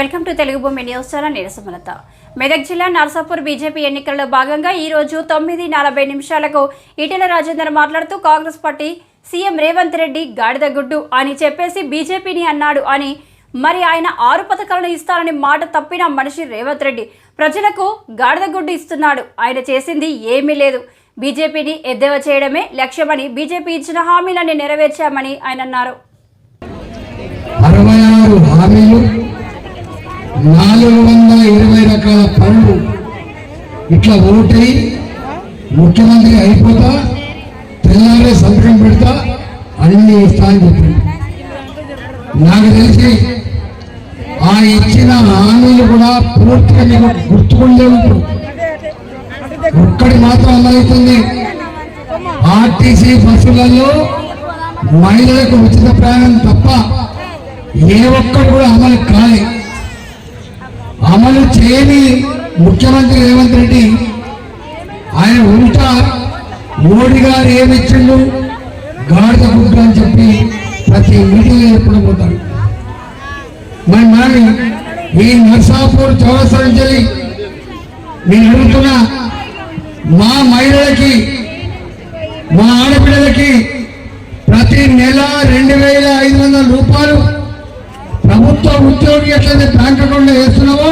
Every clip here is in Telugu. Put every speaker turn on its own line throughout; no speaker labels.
వెల్కమ్ టు తెలుగు భూమి న్యూస్ ఛానల్ నీరసమలత మెదక్ జిల్లా నర్సాపూర్ బీజేపీ ఎన్నికల్లో భాగంగా ఈరోజు తొమ్మిది నలభై నిమిషాలకు ఈటెల రాజేందర్ మాట్లాడుతూ Congress party CM Revanth Reddy గాడిద గుడ్డు అని చెప్పేసి బీజేపీని అన్నాడు అని మరి ఆయన ఆరు పథకాలను ఇస్తారని మాట తప్పిన మనిషి రేవంత్ రెడ్డి ప్రజలకు గాడిద గుడ్డు ఇస్తున్నాడు. ఆయన చేసింది ఏమీ లేదు. బీజేపీని ఎద్దేవా చేయడమే లక్ష్యమని బీజేపీ ఇచ్చిన హామీలన్నీ నెరవేర్చామని ఆయన అన్నారు.
అరవై ఆరు హామీలు నాలుగు వందల ఇరవై రకాల పనులు ఇట్లా ఓటై ముఖ్యమంత్రి అయిపోతా తెల్లారే సంతకం పెడతా అన్ని ఇస్తా అని చెప్పింది నాకు తెలిసి ఆ ఇచ్చిన హామీలు కూడా పూర్తిగా మీకు గుర్తుకుండే ఉంటారు ఒక్కటి మాత్రం అమలవుతుంది. ఆర్టీసీ బస్సులలో మహిళలకు ఉచిత ప్రయాణం తప్ప ఏ ఒక్కరు కూడా అమలు కాలేదు అమలు చేయని ముఖ్యమంత్రి రేవంత్ రెడ్డి ఆయన ఉల్టా మోడీ గారు ఏమి ఇచ్చిండు? గాడిద గుడ్డు అని చెప్పి ప్రతి మీటింగ్ ఎప్పుడు పోతాడు మరి మరి ఈ నర్సాపూర్ చౌరస్తా నుంచి వెళ్ళి నేను అడుగుతున్నా మా మహిళలకి మా ఆడపిల్లలకి ప్రతి నెల రెండు వేల ఐదు వందల రూపాయలు ప్రభుత్వ ఉద్యోగి ఎట్లయితే బ్యాంక్ అకౌంట్లో వేస్తున్నావో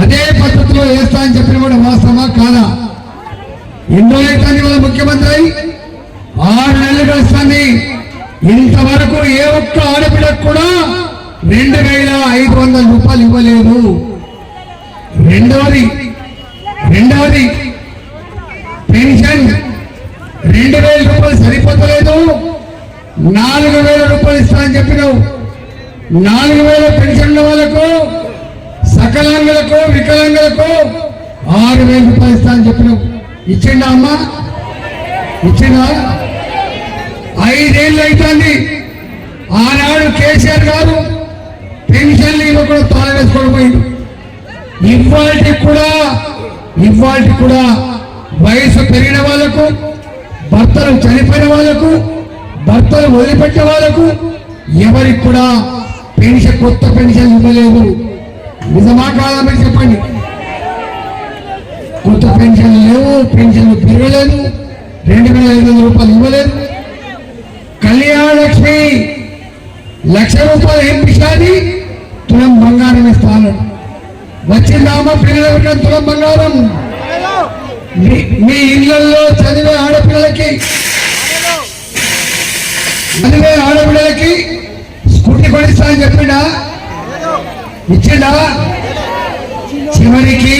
అదే పద్ధతిలో వేస్తా అని చెప్పిన కూడా వాస్తవమా? కాదా? ఎన్నో అవుతుంది వాళ్ళ ముఖ్యమంత్రి అయి? ఆరు నెలలు కలుస్తాన్ని ఇంతవరకు ఏ ఒక్క ఆడపిల్లకు కూడా రెండు వేల ఐదు వందల రూపాయలు ఇవ్వలేదు. రెండవది రెండవది పెన్షన్ రెండు వేల రూపాయలు సరిపోతలేదు. నాలుగు వేల రూపాయలు ఇస్తా అని చెప్పినావు. నాలుగు వేల పెన్షన్ల వాళ్ళకు సకలాంగులకు వికలాంగులకు ఆరు వేల రూపాయలు ఇస్తా అని చెప్పినావు ఇచ్చిండా అమ్మా? ఇచ్చిందా? ఐదేళ్ళు అవుతుంది ఆనాడు కేసీఆర్ గారు పెన్షన్లు ఇవ్వకుండా తాళ పోయింది ఇవాళకి కూడా ఇవాళకి కూడా వయసు పెరిగిన వాళ్ళకు భర్తలు చనిపోయిన వాళ్ళకు భర్తలు వదిలిపెట్టే వాళ్ళకు ఎవరికి కూడా పెన్షన్ కొత్త పెన్షన్ ఇవ్వలేదు నిజమా కాదా మీరు చెప్పండి? కొత్త పెన్షన్ లేవు పెన్షన్లు పెరగలేదు రెండు వేల ఐదు వందల రూపాయలు ఇవ్వలేదు. కళ్యాణ లక్ష్మి లక్ష రూపాయలు ఏం పిషాది తులం బంగారం ఇస్తాను. వచ్చిందామా పిల్లలకి తులం బంగారం? మీ- మీ ఇళ్ళలో చదివే ఆడపిల్లలకి? చదివే ఆడపిల్లలకి? స్కూటీ అని చెప్పిండా? ఇచ్చిండా? చివరికి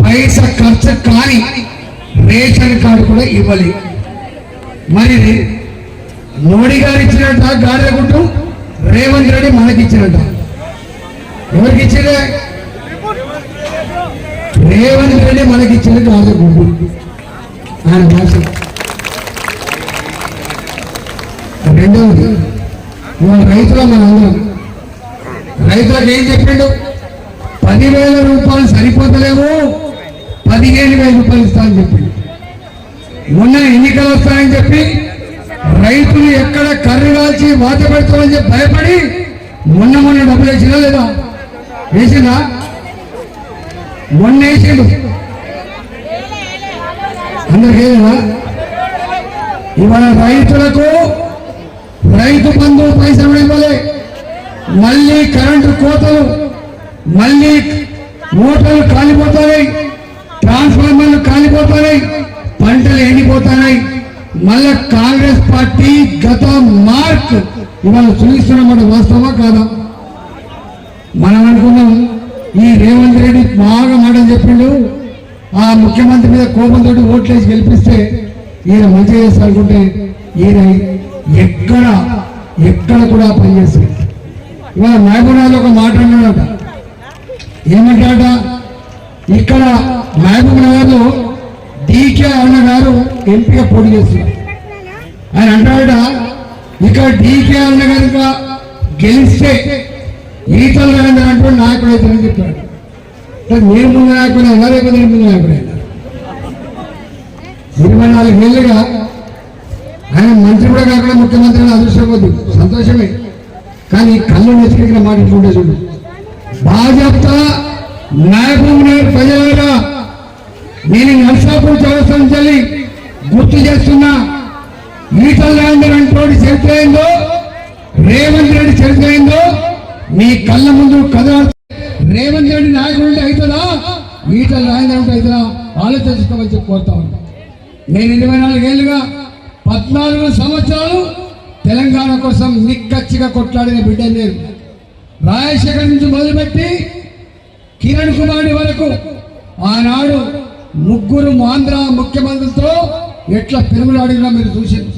పైస ఖర్చు కాని రేషన్ కార్డు కూడా ఇవ్వాలి. మరి మోడీ గారు ఇచ్చినట్ట గాడిద రేవంత్ రెడ్డి మనకి ఇచ్చినట్ట. ఎవరికి ఇచ్చిందే రేవంత్ రెడ్డి మనకి ఇచ్చిన గాడిద ఆయన భాష. రెండవది ఇవాళ రైతులు మనందరం. రైతులకు ఏం చెప్పిండు? పదివేల రూపాయలు సరిపోతలేవు. పదిహేను వేల రూపాయలు ఇస్తా అని చెప్పిండు. మొన్న ఎన్నికలు వస్తాయని చెప్పి రైతులు ఎక్కడ కర్రు కాల్చి వాత పెడతామని చెప్పి భయపడి మొన్న మొన్న డబ్బులు వేసినా లేదా? వేసిందా మొన్న వేసిండు. అందరికీ ఇవాళ రైతులకు రైతు బంధు పైసలు ఇవ్వలే. మళ్ళీ కరెంటు కోతలు మళ్ళీ మోటార్లు కాలిపోతున్నాయి ట్రాన్స్ఫార్మర్లు కాలిపోతున్నాయి పంటలు ఎండిపోతున్నాయి మళ్ళా కాంగ్రెస్ పార్టీ గత మార్క్ ఇవాళ చూపిస్తున్నమాట వాస్తవమా కాదా? మనం అనుకున్నాం ఈ రేవంత్ రెడ్డి బాగా మాటలు చెప్పిండు. ఆ ముఖ్యమంత్రి మీద కోపంతో ఓట్లేసి గెలిపిస్తే ఈయన మంచిగా చేస్తానుకుంటే ఈయన ఎక్కడ ఎక్కడ కూడా పనిచేస్తుంది ఇవాళ మహబూబ్నాథ్ ఒక మాట అన్నాడట. ఏమంటాడట? ఇక్కడ మహబూబ్ నగర్లో డీకే అన్న గారు ఎంపీగా పోటీ చేస్తున్నారు. ఆయన అంటాడట ఇక్కడ డీకే అన్న కనుక గెలిస్తే ఈతల నరేంద్ర అంటూ నాయకుడు అవుతారని చెప్పాడు. నేను ముందు నాయకుడు ఎవరైతే నేను ముందు నాయకుడు అయినా. ఇరవై నాలుగు ఏళ్ళుగా ఆయన మంత్రి కూడా కాకుండా ముఖ్యమంత్రి అదృష్టం వద్దు. సంతోషమే. కానీ కళ్ళు నెత్తికెక్కిన మాట ఇట్లుంటే చూడు. భాజపా నాయకులు నగర్ ప్రజలారా నేను నర్సాపూర్ చౌరస్థానం నుంచి గుర్తు చేస్తున్నా. ఈటల్ రాజేందర్ అంటోడి చరిత్ర అయిందో రేవంత్ రెడ్డి చరిత్ర అయిందో మీ కళ్ళ ముందు కథ రేవంత్ రెడ్డి నాయకుడు ఉంటే అవుతుందా? ఈటల్ రాజేందర్ ఉంటే అవుతుందా? ఆలోచించుకోమని చెప్పి కోరుతా ఉన్నా నేను ఇరవై నాలుగేళ్ళుగా పద్నాలుగు సంవత్సరాలు తెలంగాణ కోసం నిక్కచ్చిగా కొట్లాడిన బిడ్డ నేను. రాజశేఖర్ నుంచి మొదలుపెట్టి కిరణ్ కుమార్ వరకు ఆనాడు ముగ్గురు ఆంధ్ర ముఖ్యమంత్రులతో ఎట్లా పెరుగులాడినా మీరు చూసారు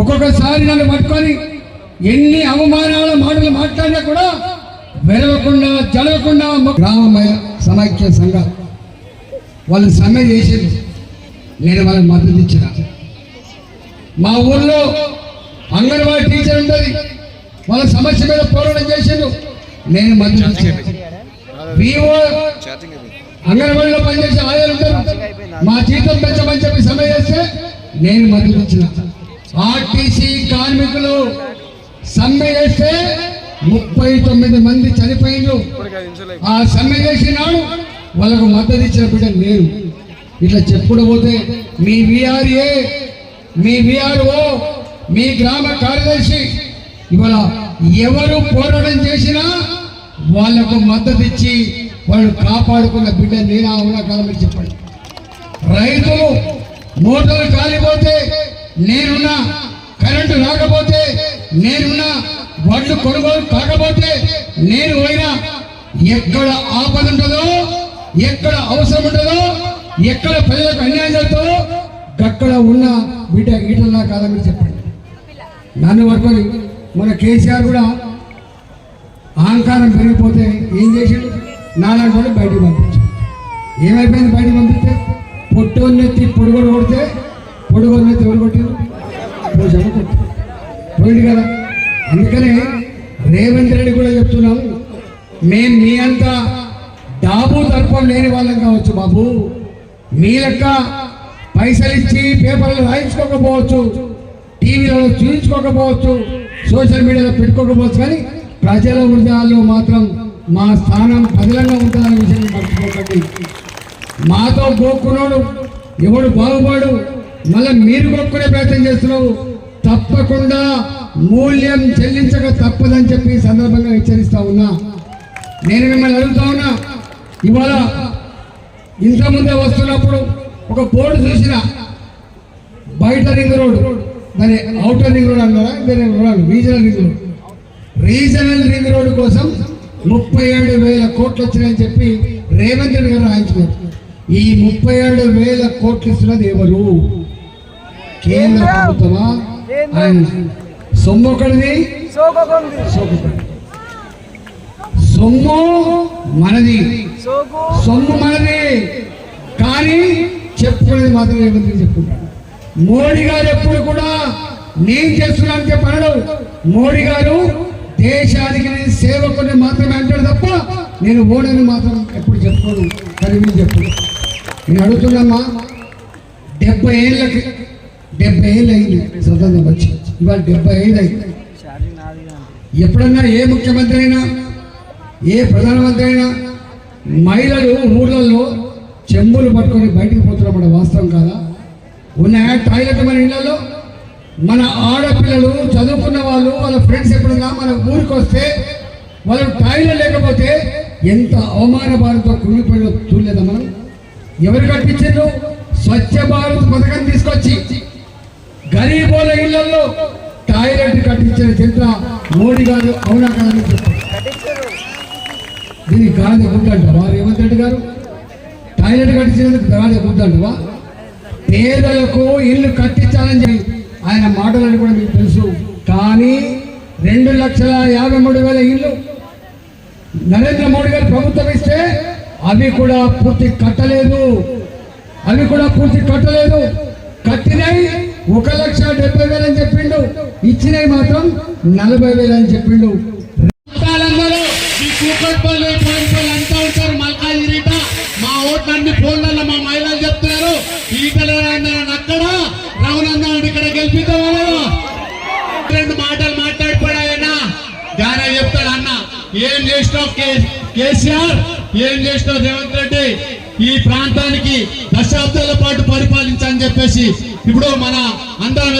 ఒక్కొక్కసారి నన్ను పట్టుకొని ఎన్ని అవమానాల మాటలు మాట్లాడినా కూడా వెరవకుండా జరగకుండా గ్రామ సమైక్య సంఘాలు వాళ్ళు సమ్మె చేసేది నేను వాళ్ళకి మద్దతు ఇచ్చిన. మా ఊర్లో అంగన్వాడీ టీచర్ ఉంటుంది. వాళ్ళ సమస్య మీద పోరాటం చేసిండు. నేను ఇచ్చాను వివో అంగన్వాడీలో పనిచేసే ఆయాలు ఉంటారు. మా జీతం పెంచమని చెప్పి సమ్మె చేస్తే నేను మద్దతు ఇచ్చిన ఆర్టీసీ కార్మికులు సమ్మె చేస్తే ముప్పై తొమ్మిది మంది చనిపోయిండ్రు. ఆ సమ్మె చేసినాడు. వాళ్ళకు మద్దతు ఇచ్చిన బిడ్డ నేను. ఇట్లా చెప్పుడు పోతే మీ విఆర్ఏ మీ విఆర్ఓ మీ గ్రామ కార్యదర్శి ఇవాళ ఎవరు పోరాటం చేసినా వాళ్ళకు మద్దతు ఇచ్చి వాళ్ళు కాపాడుకున్న బిడ్డ నేనా అవునా కాదని చెప్పండి. రైతులు మోటార్లు కాలిపోతే నేనున్నా కరెంటు రాకపోతే నేనున్నా వడ్లు కొనుగోలు కాకపోతే నేను పోయినా ఎక్కడ ఆపద ఉంటుందో ఎక్కడ అవసరం ఉంటుందో ఎక్కడ ప్రజలకు అన్యాయం జరుగుతుందో అక్కడ ఉన్న బిడ్డ ఈటలా కాదని చెప్పండి. నన్ను పట్టుకొని మన కేసీఆర్ కూడా అహంకారం పెరిగిపోతే ఏం చేసిండు నాలుగు కూడా బయటకు పంపించాడు ఏమైపోయింది బయటకు పంపిస్తే? పొట్టోన్నెత్తి పొడుగోడు కొడితే పొడుగోన్నెత్తి ఎవరు కొట్టిండు పోయింది కదా? అందుకనే రేవంత్ రెడ్డి కూడా చెప్తున్నాము మేము మీ అంతా డాబు తర్పం లేని వాళ్ళం కావచ్చు బాబు. మీ లెక్క పైసలు ఇచ్చి పేపర్లు రాయించుకోకపోవచ్చు టీవీలలో చూపించుకోకపోవచ్చు సోషల్ మీడియాలో పెట్టుకోకపోవచ్చు కానీ ప్రజల హృదయాల్లో మాత్రం మా స్థానం పదిలంగా ఉంటుందనే విషయం మర్చిపోకండి. మాతో గోక్కున్నాడు ఎవడు బాగుపడు మళ్ళీ మీరు గోక్కునే ప్రయత్నం చేస్తున్నావు తప్పకుండా మూల్యం చెల్లించక తప్పదని చెప్పి సందర్భంగా హెచ్చరిస్తా ఉన్నా. నేను మిమ్మల్ని అడుగుతా ఉన్నా ఇవాళ ఇంత ముందే వస్తున్నప్పుడు ఒక బోర్డు చూసిన బయట రింగ్ రోడ్ దాని అవుటర్ రింగ్ రోడ్ అన్నారా దాని road regional ring road regional ring road కోసం ముప్పై ఏడు వేల కోట్లు వచ్చినాయని చెప్పి రేవంత్ రెడ్డి గారు రాయించుకున్నారు. ఈ ముప్పై ఏడు వేల కోట్లు ఇస్తున్నది ఎవరు? కేంద్ర ప్రభుత్వమా? ఆయన సొమ్ము ఒకటిది సొమ్ము మనది. సొమ్ము మనది. కానీ చెప్పుకునేది మాత్రం రేవంత్ రెడ్డి చెప్పుకుంటాడు మోడీ గారు ఎప్పుడు కూడా నేను చేస్తున్నాను చెప్పాడు మోడీ గారు దేశానికి నేను సేవకుని మాత్రమే అంటాడు తప్ప నేను ఓడని మాత్రం ఎప్పుడు చెప్పుకోను కానీ మీరు చెప్పు నేను అడుగుతున్నామ్మా డెబ్బై ఏళ్ళకి డెబ్బై ఏళ్ళు అయింది స్వతంత్రం వచ్చి. ఇవాళ డెబ్బై ఏళ్ళు అయింది. ఎప్పుడన్నా ఏ ముఖ్యమంత్రి అయినా ఏ ప్రధానమంత్రి అయినా మహిళలు ఊళ్ళల్లో చెంబులు పట్టుకొని బయటికి పోతున్నప్పుడు వాస్తవం కాదా? ఉన్నాయా టాయిలెట్ మన ఇళ్ళలో మన ఆడపిల్లలు చదువుకున్న వాళ్ళు వాళ్ళ ఫ్రెండ్స్ ఎప్పుడన్నా మన ఊరికి వస్తే వాళ్ళు టాయిలెట్ లేకపోతే ఎంత అవమాన భారంతో కుమిలిపోయిన చూడలేదా మనం? ఎవరు కట్టించారు స్వచ్ఛ భారత్ పథకం తీసుకొచ్చి గరీబోల ఇళ్ళలో టాయిలెట్ కట్టించిన చరిత్ర మోడీ గారు అవునా కాదని చెప్పారు
కట్టించారు
దీనికి గాలి వారు రేవంత్ రెడ్డి గారు? టాయిలెట్ కట్టించినందుకు గాలి పేదలకు ఇల్లు కట్టించాలని చెప్పి ఆయన మాటలని కూడా మీకు తెలుసు. కానీ రెండు లక్షల యాభై మూడు వేల ఇల్లు నరేంద్ర మోడీ గారు ప్రభుత్వం ఇస్తే అవి కూడా పూర్తి కట్టలేదు. అవి కూడా పూర్తి కట్టలేదు. కట్టినవి ఒక లక్ష డెబ్బై వేలు అని చెప్పిండు. ఇచ్చినవి మాత్రం నలభై వేలు అని చెప్పిండు.
చెప్తున్నారు అక్కడ రఘునందన్ ఇక్కడ గెలిపిద్దామా? రెండు మాటలు మాట్లాడిపోయాయన్న. గానే చెప్తాడు అన్న. ఏం చేసినావు కేసీఆర్? ఏం చేసినావు రేవంత్ రెడ్డి? ఈ ప్రాంతానికి దశాబ్దాల పాటు పరిపాలించని చెప్పేసి ఇప్పుడు మన అందరం